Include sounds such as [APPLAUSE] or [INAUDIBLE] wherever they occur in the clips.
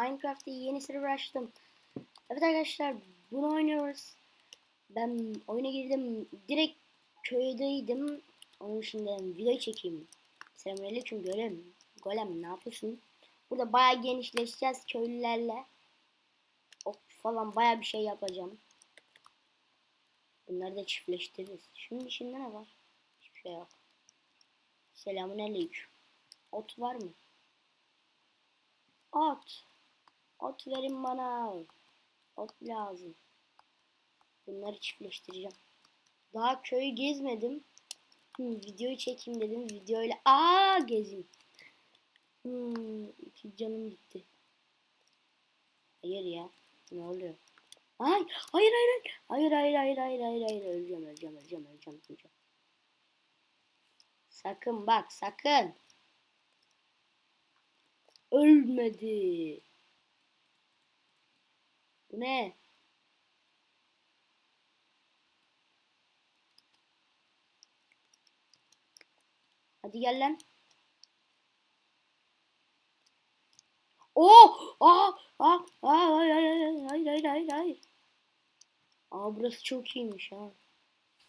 Minecraft'ta yeni server açtım. Evet arkadaşlar bunu oynuyoruz. Ben oyuna girdim. Direkt köydeydim. Onun için de video çekeyim. Selamünaleyküm golem. Golem ne yapıyorsun? Burada bayağı genişleşeceğiz köylülerle. Ok falan bayağı bir şey yapacağım. Bunları da çiftleştiririz. Şunun içinde ne var? Hiçbir şey yok. Selamünaleyküm. Ot var mı? Ot. Ot verin bana. Ot lazım. Bunları çiftleştireceğim. Daha köyü gezmedim. Hmm, videoyu çekeyim dedim. Videoyla aa gezeyim. Hmm, canım gitti. Hayır ya. Ne oluyor? Ay, hayır hayır hayır. Hayır hayır hayır hayır hayır hayır. Öleceğim öleceğim öleceğim öleceğim öleceğim. Sakın bak sakın. Ölmedi. Bu ne? Hadi gel lan. Oh! Ah! Ah! Ah! Hayır hayır hayır hayır hayır hayır. Aa burası çok iyiymiş ha.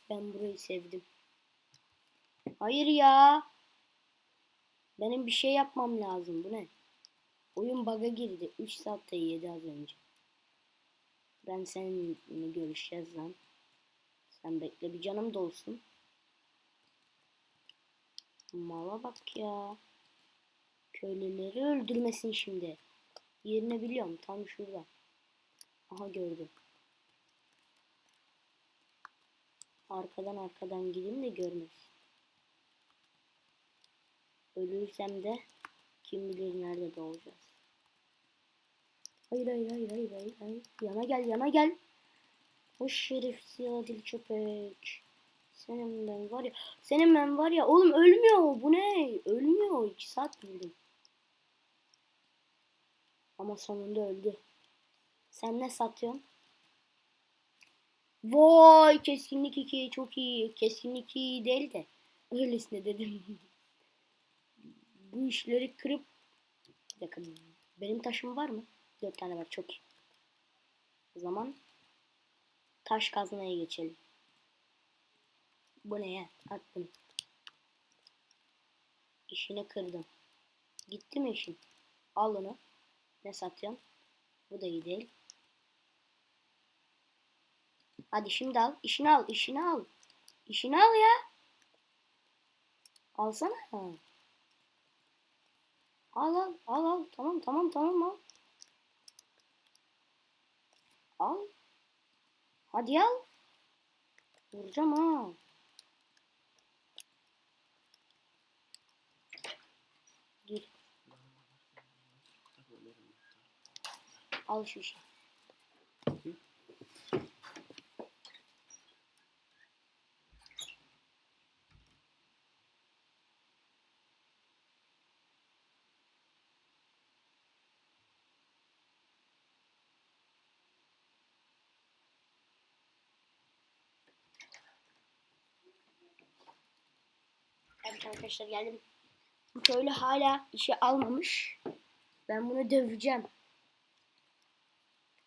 Ben burayı sevdim. Hayır ya. Benim bir şey yapmam lazım. Bu ne? Oyun bug'a girdi. 3 saatte yedi az önce. Ben seninle görüşeceğiz lan. Sen bekle bir canım dolsun. Mala bak ya. Köylüleri öldürmesin şimdi. Yerini biliyorum tam şurada. Aha gördüm. Arkadan arkadan gideyim de görmez. Ölürsem de kim bilir nerede doğacağız. Hayır hayır hayır hayır hayır. Yana gel yana gel. O şerefsiz adil köpek. Senin ben var ya. Senin ben var ya. Oğlum ölmüyor. Bu ne? Ölmüyor. 2 saat buldum. Ama sonunda öldü. Sen ne satıyorsun? Vay keskinlik 2 çok iyi. Keskinlik 2 değil de. Öylesine dedim. [LAUGHS] Bu işleri kırıp dakika benim taşım var mı? 4 tane var çok. O zaman taş kazmaya geçelim. Bu ne ya? At bunu. İşini kırdım. Gitti mi işin? Al onu. Ne satıyorsun? Bu da iyi değil. Hadi şimdi al. İşini al. İşini al. İşini al ya. Alsana. Al al. Al al. Tamam tamam tamam al. Al. Hadi al. Vuracağım ha. Gir. Al şu işi. Evet arkadaşlar geldim. Bu köylü hala işe almamış. Ben bunu döveceğim.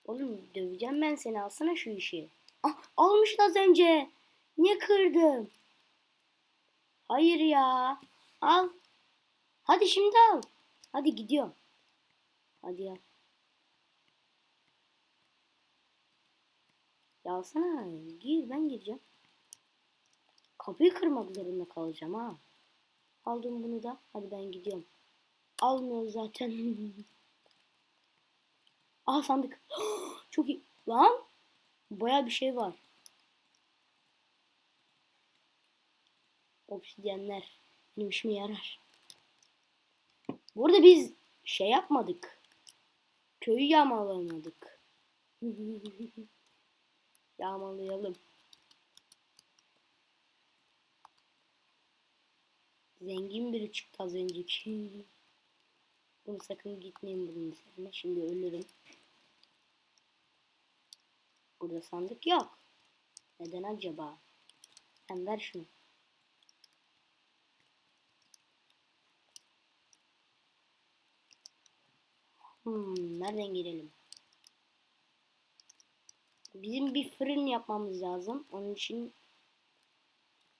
Oğlum döveceğim ben seni alsana şu işi. Ah almıştı az önce. Niye kırdın? Hayır ya. Al. Hadi şimdi al. Hadi gidiyorum. Hadi ya. Ya alsana. Gir ben gireceğim. Kapıyı kırmak zorunda kalacağım ha. Aldım bunu da. Hadi ben gidiyorum. Almıyor zaten. [LAUGHS] Aha sandık. [GASPS] Çok iyi. Lan. Baya bir şey var. Obsidyenler. Benim işime yarar. Burada biz şey yapmadık. Köyü yağmalamadık. [LAUGHS] Yağmalayalım. Zengin biri çıktı az önceki. Bunu sakın gitmeyin bunun üzerine. Şimdi ölürüm. Burada sandık yok. Neden acaba? Sen ver şunu. Hmm, nereden girelim? Bizim bir fırın yapmamız lazım. Onun için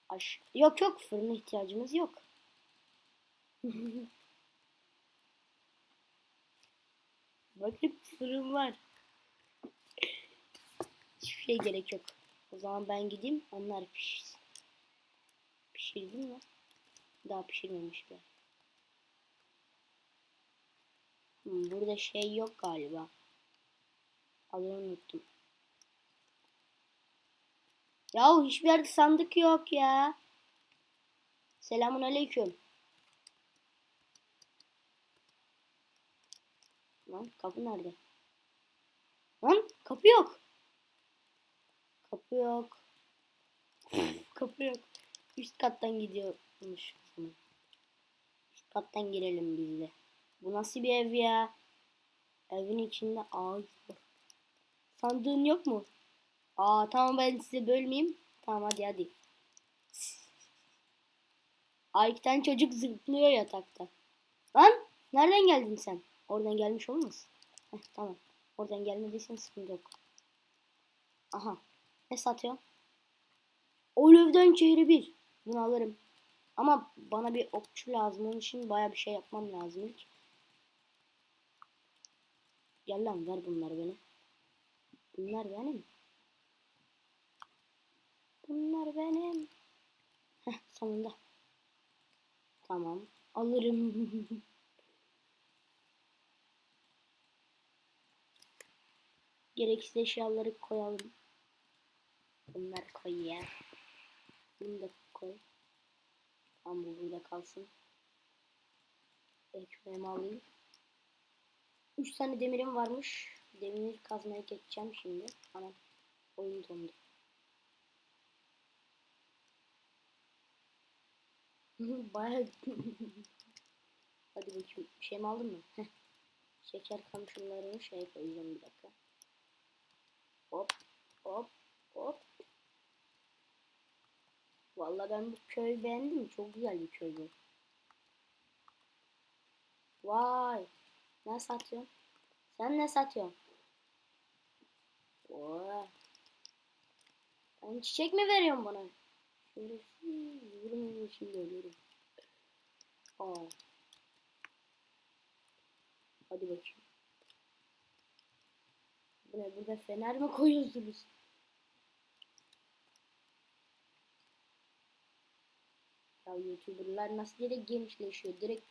aş yok yok fırına ihtiyacımız yok. [LAUGHS] Bakın fırın var. Hiçbir şey gerek yok. O zaman ben gideyim onlar pişsin. Pişirdim mi? Daha pişirmemiş be. Hmm, burada şey yok galiba. Adını unuttum. Yahu hiçbir yerde sandık yok ya. Selamun aleyküm. Lan kapı nerede? Lan kapı yok. Kapı yok. [LAUGHS] kapı yok. Üst kattan gidiyormuş. Üst kattan girelim biz de. Bu nasıl bir ev ya? Evin içinde ağaç var. Sandığın yok mu? Aa tamam ben size bölmeyeyim. Tamam hadi hadi. Ay iki tane çocuk zıplıyor yatakta. Lan nereden geldin sen? Oradan gelmiş olmaz. Heh, tamam. Oradan gelmediysen sıkıntı yok. Aha. Ne satıyor? Oliv'den çeyre bir. Bunu alırım. Ama bana bir okçu lazım. Onun için baya bir şey yapmam lazım ilk. Gel lan ver bunları bana. Bunlar benim. Bunlar benim. Heh sonunda. Tamam. Alırım. [LAUGHS] Gereksiz eşyaları koyalım. Bunları koy ya. Bunu da koy. Tamam bu burada kalsın. Ekmeğimi alayım. Üç tane demirim varmış. Demir kazmaya geçeceğim şimdi. Ana oyun dondu. [LAUGHS] Bayağı [LAUGHS] Hadi bakayım. Bir şey mi aldın mı? Şeker kamışlarını şey koyacağım bir dakika. Hop hop hop. Vallahi ben bu köyü beğendim. Çok güzel bir köy bu. Vay. Ne satıyorsun? Sen ne satıyorsun? Oo. Ben çiçek mi veriyorsun bana? Şerefsiz. Vururum şimdi ölürüm. Aa. Hadi bakayım. Ne burada fener mi koyuyorsunuz? Ya youtuberlar nasıl direkt genişleşiyor? Direkt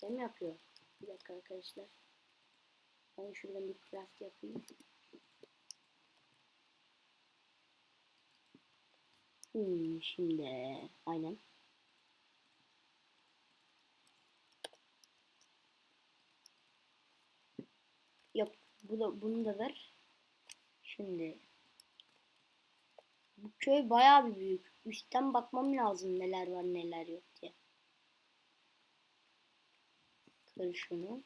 şey mi yapıyor? Bir dakika arkadaşlar. Ben şuradan bir craft yapayım. Hmm, şimdi aynen. Yok, bu da bunu da ver. Şimdi bu köy bayağı bir büyük. Üstten bakmam lazım neler var neler yok diye. Kır şunu.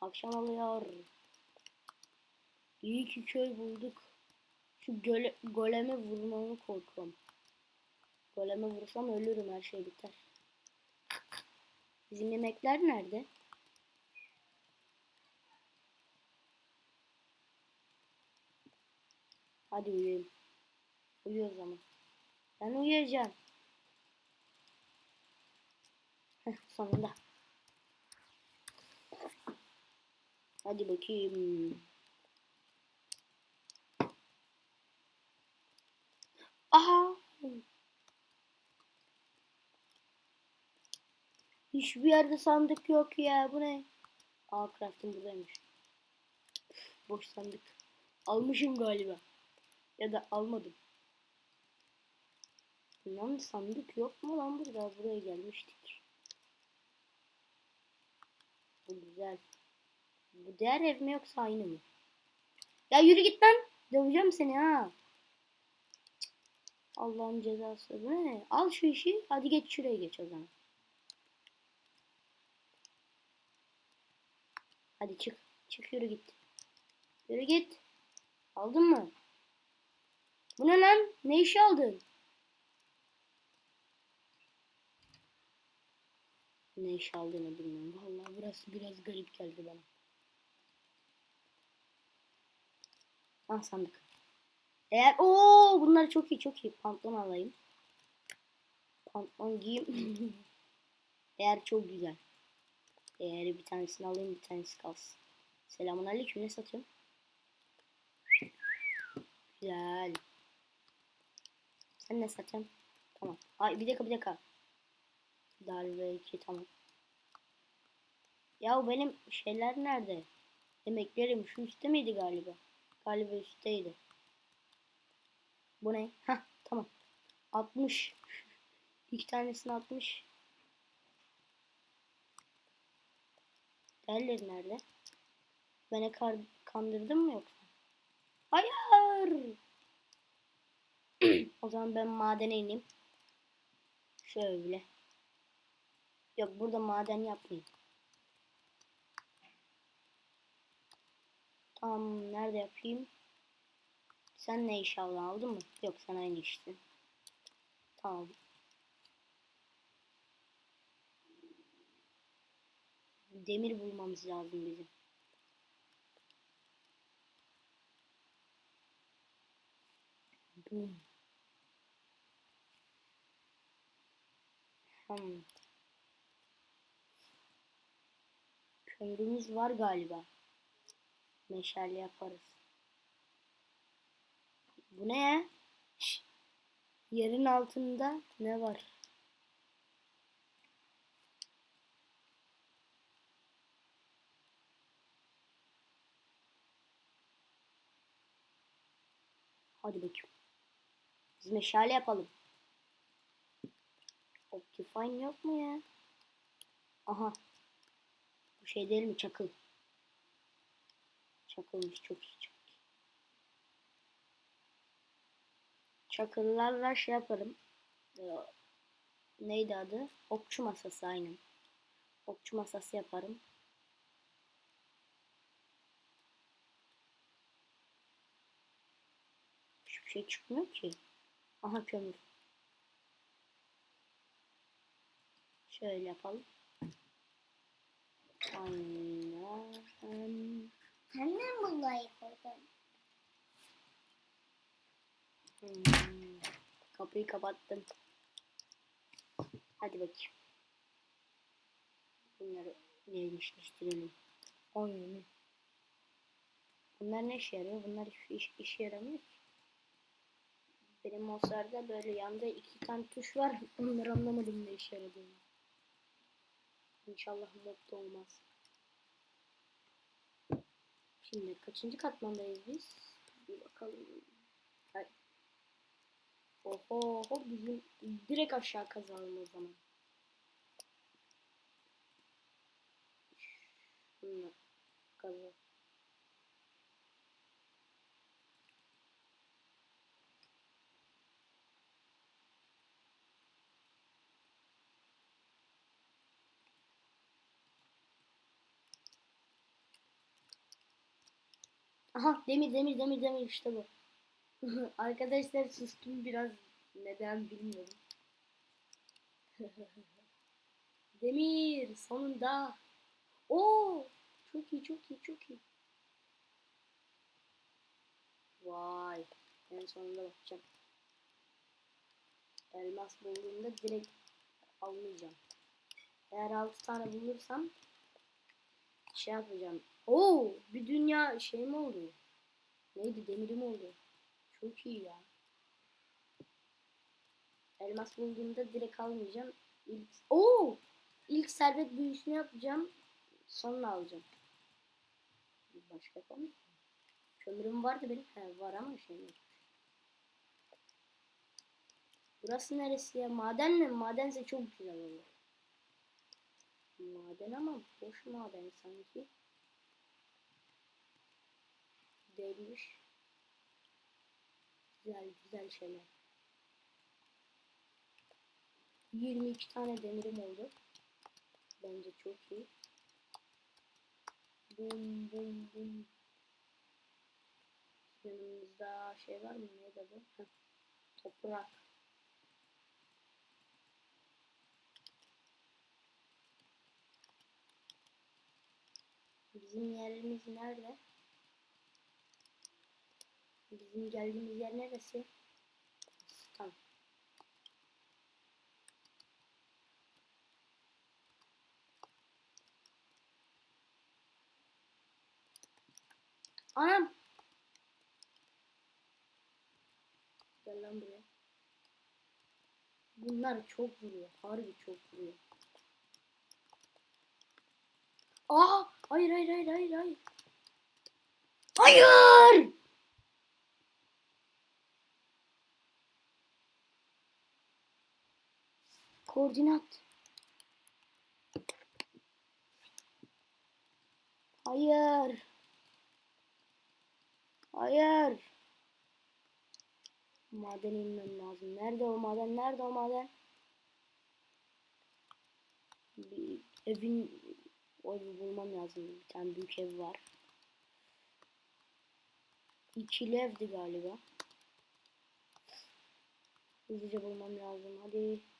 Akşam oluyor. İyi ki köy bulduk. Şu göle, goleme vurmamı korkuyorum. Goleme vursam ölürüm her şey biter. Bizim yemekler nerede? Hadi uyuyayım. Uyu o zaman. Ben uyuyacağım. Sonunda. Hadi bakayım. Aha. Hiçbir yerde sandık yok ya. Bu ne? Aa crafting buradaymış. Boş sandık. Almışım galiba. Ya da almadım. Lan sandık yok mu lan burada? Buraya gelmiştik. Bu güzel. Bu diğer ev mi yoksa aynı mı? Ya yürü git lan. Döveceğim seni ha. Allah'ın cezası. Bu ne? Al şu işi. Hadi geç şuraya geç o zaman. Hadi çık. Çık yürü git. Yürü git. Aldın mı? Bu ne lan? Ne iş aldın? Ne iş aldığını bilmiyorum. Vallahi burası biraz garip geldi bana. Ah sandık. Eğer o bunlar çok iyi çok iyi. Pantolon alayım. Pantolon giyeyim. [LAUGHS] Eğer çok güzel. Eğer bir tanesini alayım bir tanesi kalsın. Selamun aleyküm ne satıyorsun? Güzel. Sen ne satıyorsun? Tamam. Ay bir dakika bir dakika. Darbe 2 tamam. Ya benim şeyler nerede? Emeklerim şu üstte miydi galiba? Galiba üstteydi. Bu ne? Hah tamam. 60. [LAUGHS] İki tanesini 60. Diğerleri nerede? Beni kandırdın mı yoksa? Hayır. o zaman ben madene ineyim. Şöyle. Yok burada maden yapmayayım. Tamam nerede yapayım? Sen ne inşallah aldın mı? Yok sen aynı işte. Tamam. Demir bulmamız lazım bizim. Boom. Hmm. Kömürümüz var galiba. Meşale yaparız. Bu ne ya? Şş. Yerin altında ne var? Hadi bakayım. Biz meşale yapalım. Optifine yok mu ya? Aha. Bu şey değil mi? Çakıl. Çakılmış çok iyi çok iyi. Çakıllarla şey yaparım. Ee, neydi adı? Okçu masası aynen. Okçu masası yaparım. Şey çıkmıyor ki. Aha kömür. Şöyle yapalım. Aynen. Sen de bunları koydun? Hmm. Kapıyı kapattım. Hadi bakayım. Bunları yerleştirelim. Aynen. Bunlar ne işe yarıyor? Bunlar hiç iş, işe yaramıyor ki. Benim Mozart'ta böyle yanda iki tane tuş var. Onları anlamadım ne işe yaradığını. İnşallah modda olmaz. Şimdi kaçıncı katmandayız biz? Bir bakalım. Oho, oho bizim direkt aşağı kazalım o zaman. Şunla kazalım. Aha demir demir demir demir işte bu. [LAUGHS] Arkadaşlar sustum biraz neden bilmiyorum. [LAUGHS] demir sonunda. Oo çok iyi çok iyi çok iyi. Vay en sonunda bakacağım. Elmas bulduğumda direkt almayacağım. Eğer 6 tane bulursam şey yapacağım. Oo, bir dünya şey mi oldu? Neydi? Demirim oldu. Çok iyi ya. Elmas bulduğumda direkt almayacağım. İlk, oo, ilk servet büyüsünü yapacağım. Sonra alacağım. Başka konu. Kömürüm vardı benim. He, var ama şey yok. Burası neresi ya? Maden mi? Madense çok güzel olur. Maden ama boş maden sanki. Değilmiş. Güzel güzel şeyler. 22 tane demirim oldu. Bence çok iyi. Bum bum bum. Yanımızda şey var mı? Neydi adı? Toprak. Bizim yerimiz nerede? Bizim geldiğimiz yer neresi? Tamam. Anam. Gel lan buraya. Bunlar çok vuruyor. Harbi çok vuruyor. Aa! Hayır hayır hayır hayır hayır. Hayır! Koordinat. Hayır. Hayır. Maden inmem lazım. Nerede o maden? Nerede o maden? Bir evin o evi bulmam lazım. Bir tane büyük ev var. İkili evdi galiba. Hızlıca bulmam lazım. Hadi.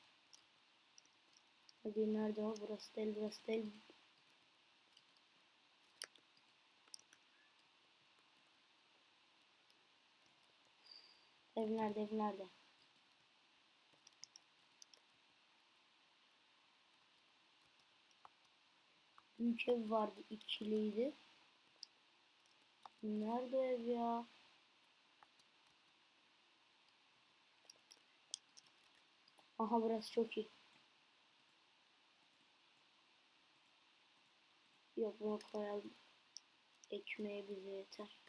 Hadi nerede o? Burası değil, burası değil. Ev nerede, ev nerede? Büyük ev vardı, ikiliydi. Nerede ev ya? Aha burası çok iyi. Yok bunu koyalım. Ekmeğe bize yeter.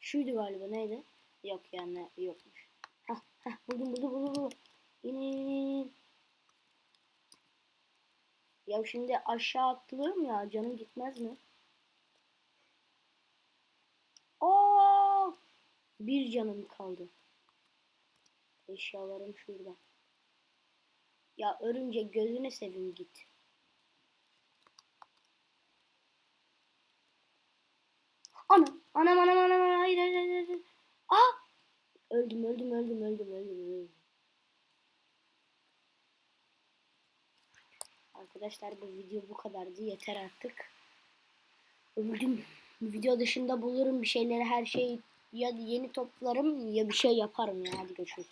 Şuydu galiba neydi? Yok yani yokmuş. Hah hah buldum buldum buldum. buldum. İn in in in. Ya şimdi aşağı atlıyorum ya canım gitmez mi? Aa! Bir canım kaldı. Eşyalarım şurada. Ya örümcek gözüne seveyim git. Anam, anam, anam, hayır, hayır, hayır, hayır. Aa! Öldüm, öldüm, öldüm, öldüm, öldüm, öldüm. Arkadaşlar bu video bu kadardı. Yeter artık. Öldüm. Video dışında bulurum bir şeyleri her şeyi ya yeni toplarım ya bir şey yaparım ya. Hadi görüşürüz.